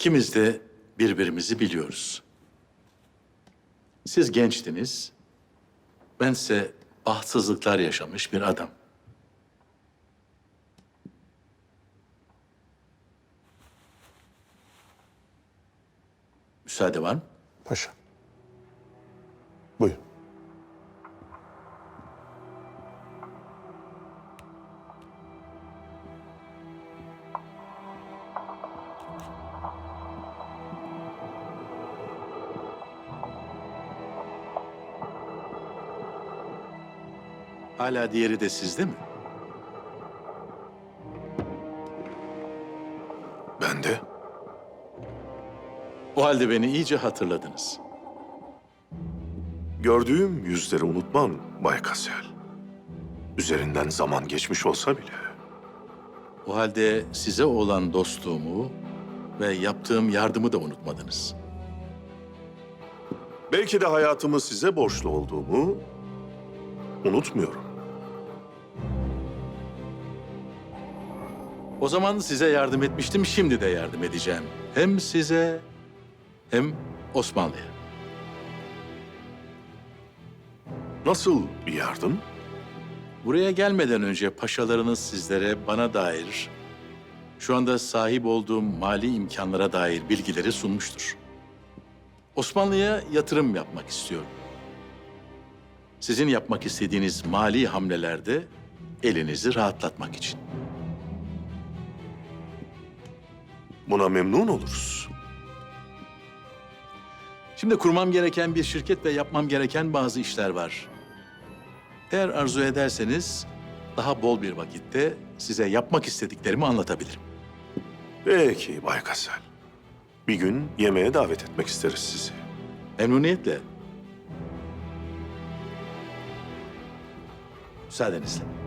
İkimiz de birbirimizi biliyoruz. Siz gençtiniz, bense bahtsızlıklar yaşamış bir adam. Müsaade var mı? Paşa. Hala diğeri de sizde mi? Ben de. O halde beni iyice hatırladınız. Gördüğüm yüzleri unutmam Bay Kasel. Üzerinden zaman geçmiş olsa bile. O halde size olan dostluğumu ve yaptığım yardımı da unutmadınız. Belki de hayatımı size borçlu olduğumu unutmuyorum. O zaman size yardım etmiştim, şimdi de yardım edeceğim. Hem size hem Osmanlı'ya. Nasıl bir yardım? Buraya gelmeden önce paşalarınız sizlere bana dair, şu anda sahip olduğum mali imkanlara dair bilgileri sunmuştur. Osmanlı'ya yatırım yapmak istiyorum. Sizin yapmak istediğiniz mali hamlelerde elinizi rahatlatmak için. Buna memnun oluruz. Şimdi kurmam gereken bir şirket ve yapmam gereken bazı işler var. Eğer arzu ederseniz daha bol bir vakitte size yapmak istediklerimi anlatabilirim. Peki Bay Kasel. Bir gün yemeğe davet etmek isteriz sizi. Memnuniyetle. Müsaadenizle.